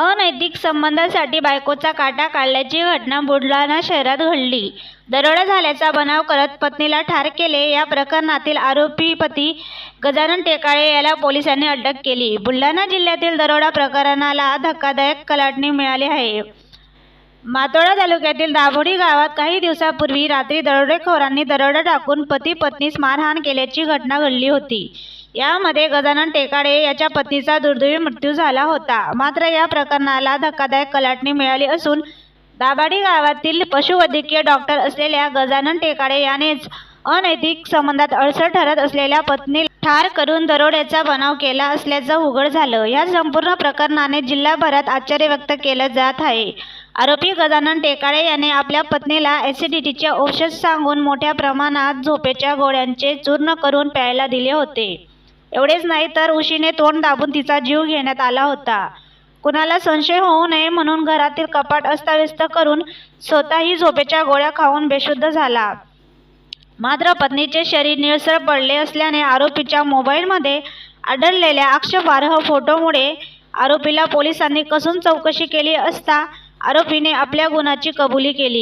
अनैतिक संबंधांसाठी बायकोचा काटा काढल्याची घटना बुलढाणा शहरात घडली. दरोडा झाल्याचा बनाव करत पत्नीला ठार केले. या प्रकरणातील आरोपी पती गजानन टेकाळे याला पोलिसांनी अटक केली. बुलढाणा जिल्ह्यातील दरोडा प्रकरणाला धक्कादायक कलाटणी मिळाली आहे. मातोडा तालुक्यातील दाभोडी गावात काही दिवसापूर्वी रात्री दरोडेखोरांनी दरोडा टाकून पती पत्नीस मारहाण केल्याची घटना घडली होती. यामध्ये गजानन टेकाडे याच्या पतीचा दुर्दैवी मृत्यू झाला होता. मात्र या प्रकरणाला धक्कादायक कलाटणी मिळाली असून दाभाडी गावातील पशुवैद्यकीय डॉक्टर असलेल्या गजानन टेकाडे यानेच अनैतिक संबंधात अडसर ठरत असलेल्या पत्नी ठार करून दरोड्याचा बनाव केला असल्याचं उघड झालं. या संपूर्ण प्रकरणाने जिल्हाभरात आश्चर्य व्यक्त केलं जात आहे. आरोपी गजानन टेकाळे याने आपल्या पत्नीला ॲसिडिटीचे औषध सांगून मोठ्या प्रमाणात झोपेच्या गोळ्यांचे चूर्ण करून प्यायला दिले होते. एवढेच नाही तर उशीने तोंड दाबून तिचा जीव घेण्यात आला होता. कुणाला संशय होऊ नये म्हणून घरातील कपाट अस्ताव्यस्त करून स्वतःही झोपेच्या गोळ्या खाऊन बेशुद्ध झाला. मात्र पत्नीचे शरीर निळसर पडले असल्याने आरोपीच्या मोबाईलमध्ये आढळलेल्या आक्षेपार्ह फोटोमुळे आरोपीला पोलिसांनी कसून चौकशी केली असता आरोपीने आपल्या गुन्ह्याची कबुली केली.